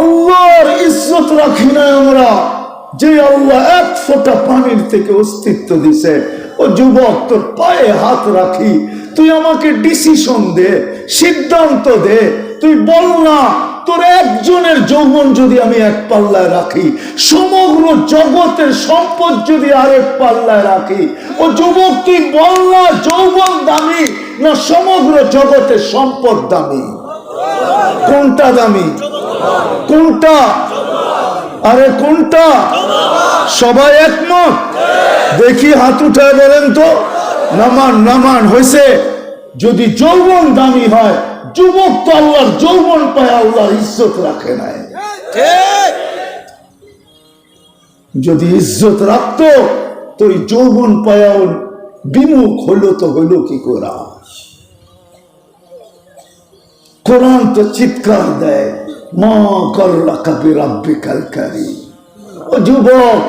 আল্লাহর ইজ্জত রাখি না আমরা। যে আল্লাহ এক পানির থেকে অস্তিত্ব দিছে, ও যুবক তোর পায়ে হাত রাখি। তুই আমাকে ডিসিশন দে, সিদ্ধান্ত দে। তুই বল না, তোর একজনের যৌবন যদি আমি এক পাল্লায় রাখি, সমগ্র জগতের সম্পদ যদি আরেক পাল্লায় রাখি, ও যুবক তুই বল না, যৌবন দামি না সমগ্র জগতের সম্পদ দামি? কোনটা দামি? কোনটা? আরে কোনটা? সবাই একমত? দেখি হাত উঠায় বলেন তো। নামান নামান, হয়েছে। যদি যৌবন দামি হয়, যুবক তো আল্লাহর যৌবন পায়, আল্লাহর ইজ্জত রাখে নাই। যদি ইজ্জত রাখতো, তো যৌবন পায়াও বিমুখ হইল তো হইল কি করা? কোরআন তো চিৎকার দেয়। যুবক,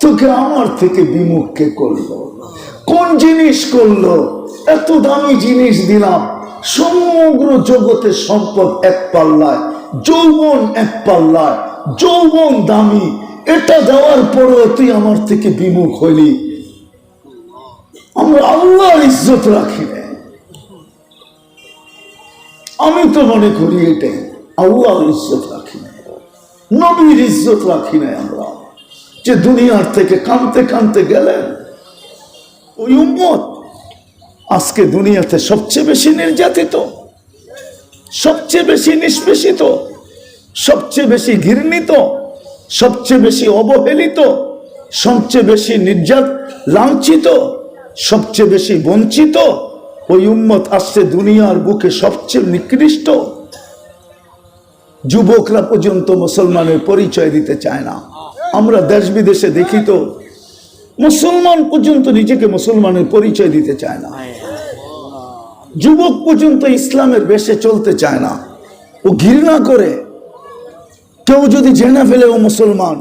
তোকে আমার থেকে বিমুখ কে করল? কোন জিনিস করল? এত দামি জিনিস দিলাম। সমগ্র জগতের সম্পদ এক পাল্লায়, যৌবন এক পাল্লায়, যৌবন দামি। এটা দেওয়ার পরেও তুই আমার থেকে বিমুখ হইলি। আমরা আল্লাহর ইজ্জত রাখি আমি তো মনে করি এটাই। আল্লাহর ইজ্জত রাখি না নবীর ইজ্জত রাখি না আমরা। যে দুনিয়ার থেকে কানতে কানতে গেলেন ওই উম্মত আজকে দুনিয়াতে সবচেয়ে বেশি নির্যাতিত, সবচেয়ে বেশি নিষ্পেষিত, সবচেয়ে বেশি ঘৃণিত, সবচেয়ে বেশি অবহেলিত, সবচেয়ে বেশি নির্যাত, লাঞ্ছিত, সবচেয়ে বেশি বঞ্চিত ওই উম্মত আসছে দুনিয়ার বুকে সবচেয়ে নিকৃষ্ট। যুবকরা পর্যন্ত মুসলমানের পরিচয় দিতে চায় না। আমরা দেশ বিদেশে দেখি তো, মুসলমান পর্যন্ত নিজেকে মুসলমানের পরিচয় দিতে চায় না। যুবক পর্যন্ত ইসলামের বেশে চলতে চায় না। ও ঘৃণা করে। কেউ যদি জেনে ফেলে ও মুসলমান,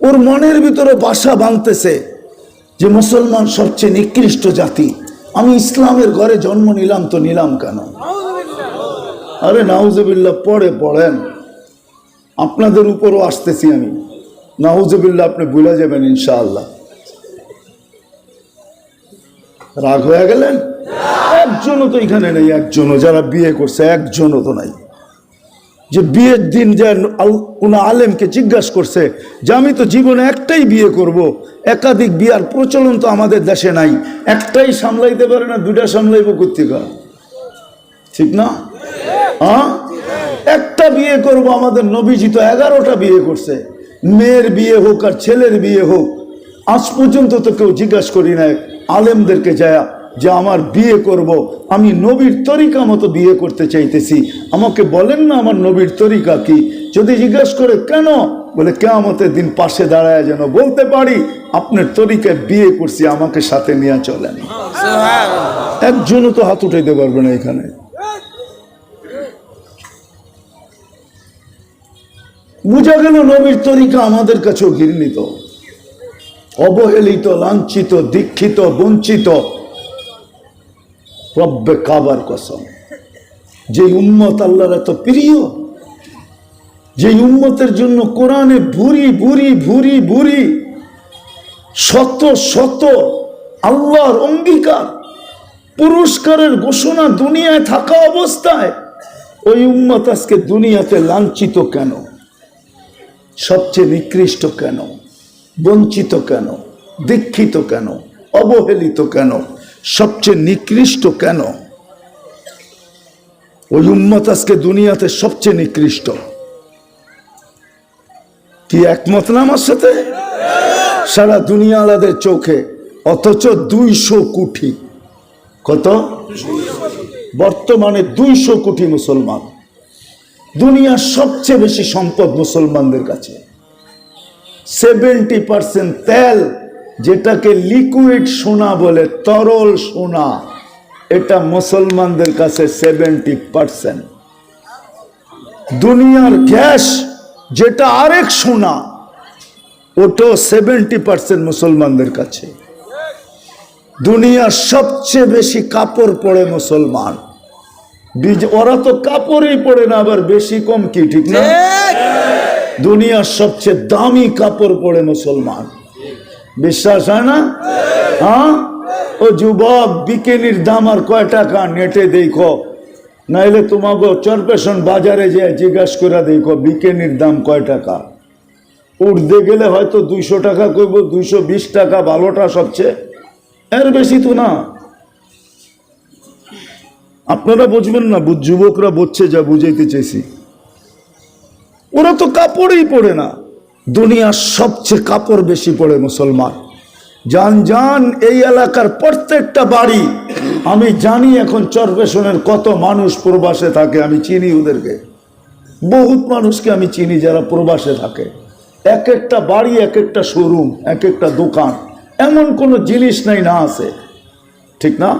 ওর মনের ভিতরে বাসা বাঁধতেছে যে মুসলমান সবচেয়ে নিকৃষ্ট জাতি। আমি ইসলামের ঘরে জন্ম নিলাম তো নিলাম কেন? আরে নাউজবিল্লা পড়ে পড়েন। আপনাদের উপরও আসতেছি আমি। নাউজবিল্লা আপনি ভুলে যাবেন ইনশাআল্লাহ। রাগ হয়ে গেলেন? একজনও তো এখানে নেই, একজনও। যারা বিয়ে করছে, একজনও তো নাই। যে বিয়ের দিন যে কোনো আলেমকে জিজ্ঞাসা করছে যে, আমি তো জীবনে একটাই বিয়ে করব। একাধিক বিয়ার প্রচলন তো আমাদের দেশে নাই। একটাই সামলাইতে পারে না দুটা সামলাইব কর্তিকা ঠিক না? একটা বিয়ে করব আমাদের নবীজি তো এগারোটা বিয়ে করছে। মেয়ের বিয়ে হোক আর ছেলের বিয়ে হোক আজ পর্যন্ত তো কেউ জিজ্ঞাসা করি নাই আলেমদেরকে যায় যে আমার বিয়ে করব আমি নবীর তরিকা মতো বিয়ে করতে চাইতেছি। আমাকে বলেন না আমার নবীর তরিকা কি? যদি জিজ্ঞাসা করে কেন? বলে কেমতের দিন পাশে দাঁড়ায় যেন বলতে পারি আপনার তরিকায় বিয়ে করছি আমাকে সাথে নিয়ে চলেন। একজনও তো হাত উঠাইতে পারবে না এখানে। বোঝা গেল নবীর তরিকা আমাদের কাছেও ঘৃণিত। অবহেলিত, লাঞ্ছিত, দীক্ষিত, বঞ্চিত। রব্বে কাবার কসম। যে উম্মত আল্লাহর এত প্রিয় যে উম্মতের জন্য কোরআনে ভুরি ভুরি ভুরি ভুরি, শত শত আল্লাহর অঙ্গীকার, পুরস্কারের ঘোষণা দুনিয়ায় থাকা অবস্থায়, ওই উম্মত আজকে দুনিয়াতে লাঞ্ছিত কেন? সবচেয়ে নিকৃষ্ট কেন? বঞ্চিত কেন? দীক্ষিত কেন? অবহেলিত কেন? সবচেয়ে নিকৃষ্ট কেন? ওই উম্মত আজকে দুনিয়াতে সবচেয়ে নিকৃষ্ট। কি একমত না আমার সাথে? সারা দুনিয়া আলাদের চোখে, অথচ দুইশো কোটি। কত? বর্তমানে দুইশো কোটি মুসলমান। দুনিয়ার সবচেয়ে বেশি সম্পদ মুসলমানদের কাছে। সেভেন্টি পার্সেন্ট তেল, যেটাকে লিকুইড সোনা বলে, তরল সোনা, এটা মুসলমানদের কাছে সেভেন্টি পার্সেন্ট দুনিয়ার গ্যাস, যেটা আরেক সোনা, ওটাও সেভেন্টি পার্সেন্ট মুসলমানদের কাছে। দুনিয়ার সবচেয়ে বেশি কাপড় পরে মুসলমান। ওরা তো কাপড়ই পরে না আবার বেশি কম কি ঠিক না? দুনিয়ার সবচেয়ে দামি কাপড় পরে মুসলমান। বিশ্বাস হয় না? হ্যাঁ? ও যুবক বিকেনির দাম আর কয় টাকা? নেটে দেখো। নাইলে তোমাকে চরপেশন বাজারে যে জিজ্ঞাসা করে দেখো বিকেনির দাম কয় টাকা? উঠতে গেলে হয়তো দুইশো টাকা করব দুইশো বিশ টাকা ভালোটা সবচেয়ে। এর বেশি তো না। আপনারা বুঝবেন না যুবকরা বুঝছে যা বুঝাইতে চাইছি। ওরা তো কাপড়ই পরে না। দুনিয়ার সবচেয়ে কাপড় বেশি পড়ে মুসলমান। যান যান এই এলাকার প্রত্যেকটা বাড়ি। আমি জানি এখন চরপেশনের কত মানুষ প্রবাসে থাকে আমি চিনি ওদেরকে। বহুত মানুষকে আমি চিনি যারা প্রবাসে থাকে। এক একটা বাড়ি এক একটা শোরুম এক একটা দোকান এমন কোনো জিনিস নাই না আছে। ঠিক না?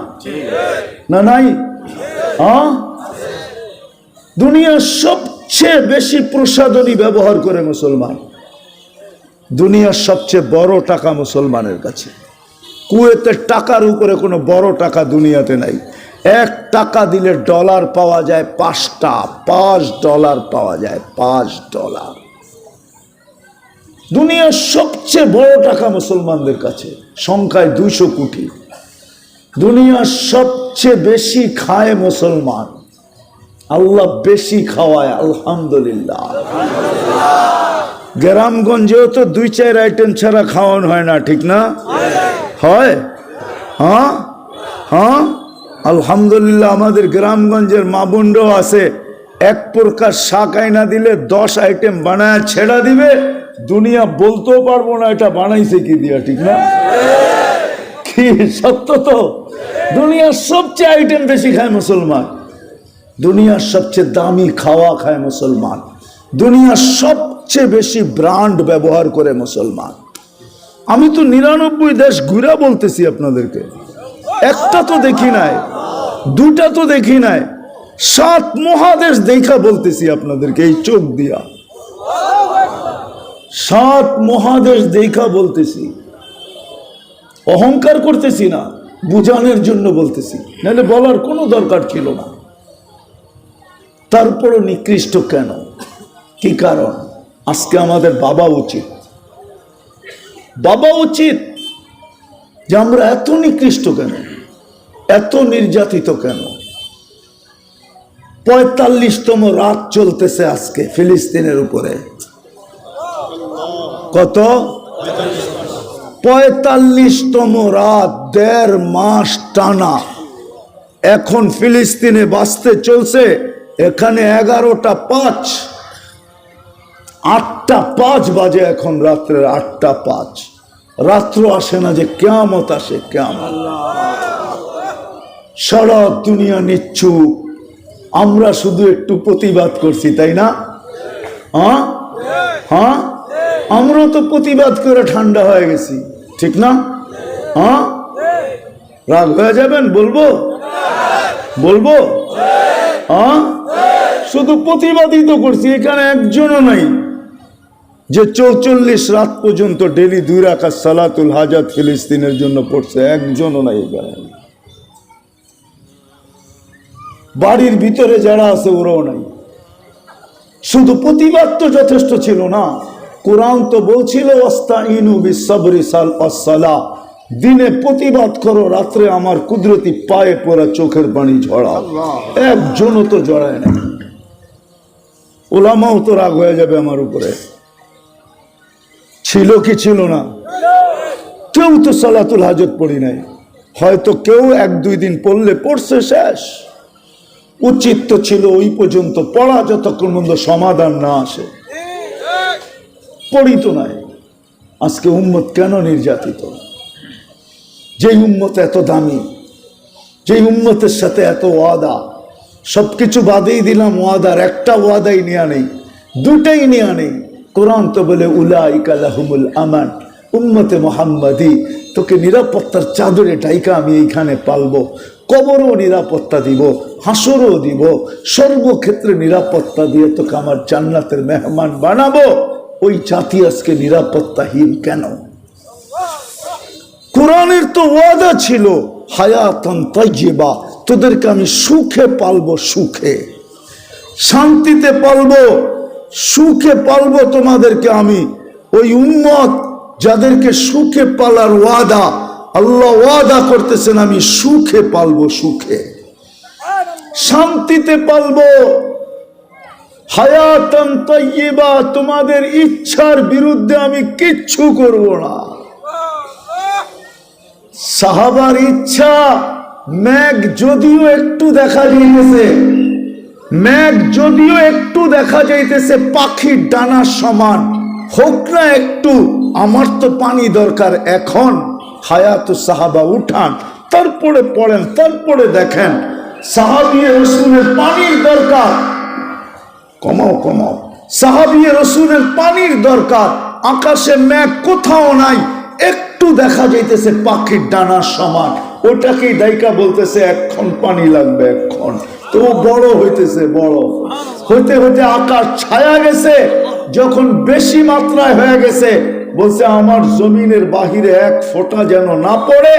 না নাই? দুনিয়ার সবচেয়ে বেশি প্রসাদনী ব্যবহার করে মুসলমান। দুনিয়ার সবচেয়ে বড় টাকা মুসলমানের কাছে। কুয়েতে টাকার উপরে কোনো বড় টাকা দুনিয়াতে নাই। এক টাকা দিলে ডলার পাওয়া যায় পাঁচটা, পাঁচ ডলার পাওয়া যায় পাঁচ ডলার। দুনিয়ার সবচেয়ে বড় টাকা মুসলমানদের কাছে, সংখ্যায় দুইশো কোটি। দুনিয়ার সবচেয়ে বেশি খায় মুসলমান। আল্লাহ বেশি খাওয়ায়, আলহামদুলিল্লাহ। গ্রামগঞ্জেও তো দুই চার আইটেম ছাড়া খাওয়ানো হয় না, ঠিক না? হয়? হ্যাঁ? হ্যাঁ? আলহামদুলিল্লাহ, আমাদের গ্রামগঞ্জের মা আছে। এক প্রকার শাক আইনা দিলে দশ আইটেম বানায় ছেড়া দিবে। দুনিয়া বলতেও পারব না, এটা বানাইছে কি দিয়া, ঠিক না? সত্য তো? দুনিয়ার সবচেয়ে আইটেম বেশি খায় মুসলমান। দুনিয়ার সবচেয়ে দামি খাওয়া খায় মুসলমান। দুনিয়ার সবচেয়ে বেশি ব্র্যান্ড ব্যবহার করে মুসলমান। আমি তো নিরানব্বই দেশ ঘুরা বলতেছি আপনাদেরকে। একটা তো দেখি নাই, দুটা তো দেখি নাই, সাত মহাদেশ দেখা বলতেছি আপনাদেরকে এই চোখ দিয়া। সাত মহাদেশ দেখা বলতেছি। অহংকার করতেছি না, বুঝানোর জন্য বলতেছি। নাহলে বলার কোনো দরকার ছিল না। তারপরও নিকৃষ্ট কেন? কি কারণ? আজকে আমাদের বাবা উচিত। বাবা উচিত যে আমরা এত নিকৃষ্ট কেন? এত নির্যাতিত কেন? পঁয়তাল্লিশতম রাত চলতেছে আজকে ফিলিস্তিনের উপরে। কত? পঁয়তাল্লিশতম রাত দেড় মাস টানা। এখন ফিলিস্তিনে বাঁচতে চলছে, এখানে এগারোটা পাঁচ। আটটা পাঁচ বাজে এখন রাত্রের আটটা পাঁচ। রাত্র আসে না যে কেয়ামত আসে, কেয়ামত। সারা দুনিয়া নিচ্ছু আমরা শুধু একটু প্রতিবাদ করছি, তাই না? হ্যাঁ হ্যাঁ? আমরাও তো প্রতিবাদ করে ঠান্ডা হয়ে গেছি। ঠিক না? হ্যাঁ? রাগ হয়ে যাবেন? বলব? বলব? হ্যাঁ? শুধু প্রতিবাদই তো করছি, এখানে একজনও নাই যে চৌচল্লিশ রাত পর্যন্ত ডেলি দুই রাখা সালাতুল হাজাত ফিলিস্তিনের জন্য পড়ছে, একজনও নাই এখানে। বাড়ির ভিতরে যারা আছে ওরাও নাই। শুধু প্রতিবাদ তো যথেষ্ট ছিল না। কোরআন তো বলছিল দিনে প্রতিবাদ করো রাত্রে আমার কুদরতি পায়ে পড়া চোখের পানি ঝড়াও একজনও তো জড়ায় না ওলামাও তো রাগ হয়ে যাবে আমার উপরে। ছিল কি ছিল না? কেউ তো সালাতুল হাজত পড়ি নাই। হয়তো কেউ এক দুই দিন পড়লে পড়ছে শেষ। উচিত তো ছিল ওই পর্যন্ত পড়া যতক্ষণ পর্যন্ত সমাধান না আসে। পড়ি নাই আজকে উম্মত কেন নির্যাতিত? যেই উম্মত এত দামি, যেই উম্মতের সাথে এত ওয়াদা, সবকিছু বাদেই দিলাম ওয়াদার, একটা ওয়াদাই নেওয়া নেই, দুটাই নেওয়া নেই। কোরআন তো বলে উলাইকালাহুমুল আমান, উম্মতে মোহাম্মদি। তোকে নিরাপত্তার চাদরে ডাইকা আমি এইখানে পালবো, কবরও নিরাপত্তা দিব, হাসরও দিব, সর্বক্ষেত্রে নিরাপত্তা দিয়ে তোকে আমার জান্নাতের মেহমান বানাবো। ওই জাতি আজকে নিরাপত্তাহীন কেন? কোরআনের তো ওয়াদা ছিল, হায়াতন তাইজিবা তোদেরকে আমি সুখে পালবো, সুখে। শান্তিতে পালবো, সুখে পালবো তোমাদেরকে আমি। ওই উম্মত যাদেরকে সুখে পালার ওয়াদা, আল্লাহ ওয়াদা করতেছেন, আমি সুখে পালবো, সুখে। শান্তিতে পালবো হায়াতন তৈবা তোমাদের ইচ্ছার বিরুদ্ধে আমি কিচ্ছু করব না। সাহাবার ইচ্ছা, ম্যাগ যদিও একটু দেখা যাইতেছে, ম্যাগ যদিও একটু দেখা যাইতেছে পাখির ডানার সমান হোক না একটু, আমার তো পানি দরকার এখন। হায়াত সাহাবা উঠান, তারপরে পড়েন, তারপরে দেখেন। সাহাবিয়ে রসুলের পানির দরকার কমাও কমাও। সাহাবিয়ে রসুলের পানির দরকার, আকাশে ম্যাঘ কোথাও নাই, একটু দেখা যাইতেছে পাখির ডানার সমান। ওটাকেই দায়িকা বলতেছে এক্ষণ পানি লাগবে এক্ষণ তো বড় হইতেছে, বড়। হইতে হইতে আকাশ ছায়া গেছে, যখন বেশি মাত্রায় হয়ে গেছে, বলছে, আমার জমিনের বাহিরে এক ফোঁটা যেন না পড়ে,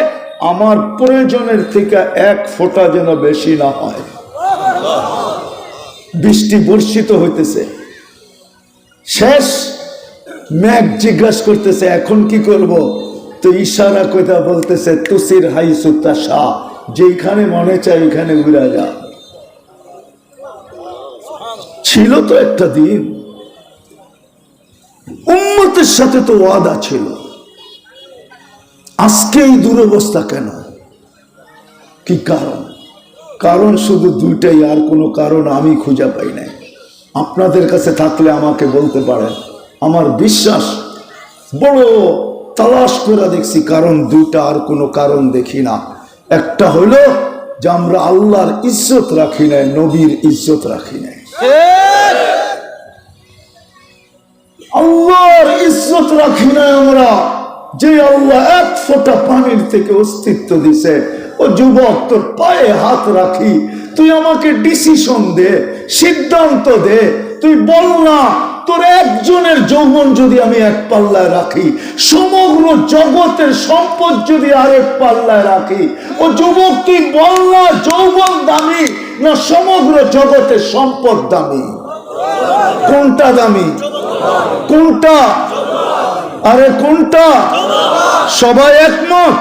আমার প্রয়োজনের থেকে এক ফোঁটা যেন বেশি না হয়। বৃষ্টি বর্ষিত হইতেছে। শেষ ম্যাঘ জিজ্ঞাসা করতেছে, এখন কি করব? তো ইশারা কথা বলতেছে, তুসির হাই সুতা শাহ যেখানে মনে চায় ওইখানে উড়া যা। ছিল তো একটা দিন। উম্মতের সাথে তো ওয়াদা ছিল। আজকে এই দুরবস্থা কেন? কি কারণ? কারণ শুধু দুইটাই, আর কোনো কারণ আমি খুঁজে পাই নাই। আপনাদের কাছে থাকলে আমাকে বলতে পারেন। আমার বিশ্বাস, বড় তালাশ করে দেখছি কারণ দুইটা, আর কোনো কারণ দেখি না। একটা হলো যে আমরা আল্লাহর ইজ্জত রাখি নাই, নবীর ইজ্জত রাখি নাই। আল্লাহর ইজ্জত রাখি না আমরা। যে আল্লাহ এক ফোঁটা পানির থেকে অস্তিত্ব দিছে যুবক, তোর পায়ে হাত রাখি। তুই আমাকে ডিসিশন দে, সিদ্ধান্ত দে। তুই বল না, তোর একজনের যৌবন যদি আমি এক পাল্লায় রাখি, সমগ্র জগতের সম্পদ যদি আরেক পাল্লায় রাখি। ও যুবক, তুই বল না, যৌবন দামি না সমগ্র জগতের সম্পদ দামি? কোনটা দামি? কোনটা? আরে কোনটা? সবাই একমত?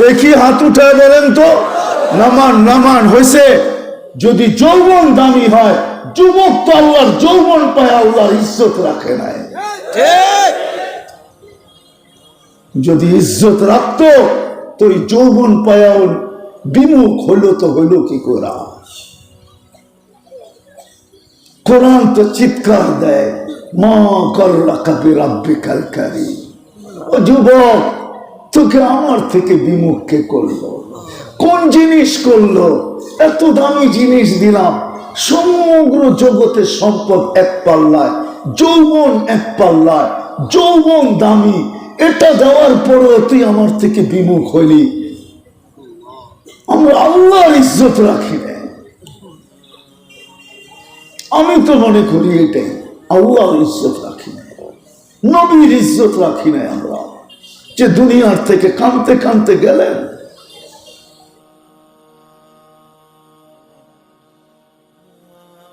দেখি হাত উঠায় বলেন তো। নামান নামান, হয়েছে। যদি যৌবন দামি হয়, যুবক তো আল্লাহর যৌবন পায়, আল্লাহর ইজ্জত রাখে নাই। যদি ইজ্জত রাখতো, তো যৌবন পায়াও বিমুখ হইল তো হইল কি করা? কোরআন তো চিৎকার দেয়। যুবক, তোকে আমার থেকে বিমুখ কে করল? কোন জিনিস করল? এত দামি জিনিস দিলাম। সমগ্র জগতের সম্পদ এক পাল্লায়, যৌবন এক পাল্লায়, যৌবন দামি। এটা দেওয়ার পরেও তুই আমার থেকে বিমুখ হইলি। আমরা আল্লাহর ইজ্জত রাখি আমি তো মনে করি এটাই। আল্লাহর ইজ্জত রাখি নাই। নবীর ইজ্জত রাখি নাই আমরা। যে দুনিয়ার থেকে কানতে কানতে গেলেন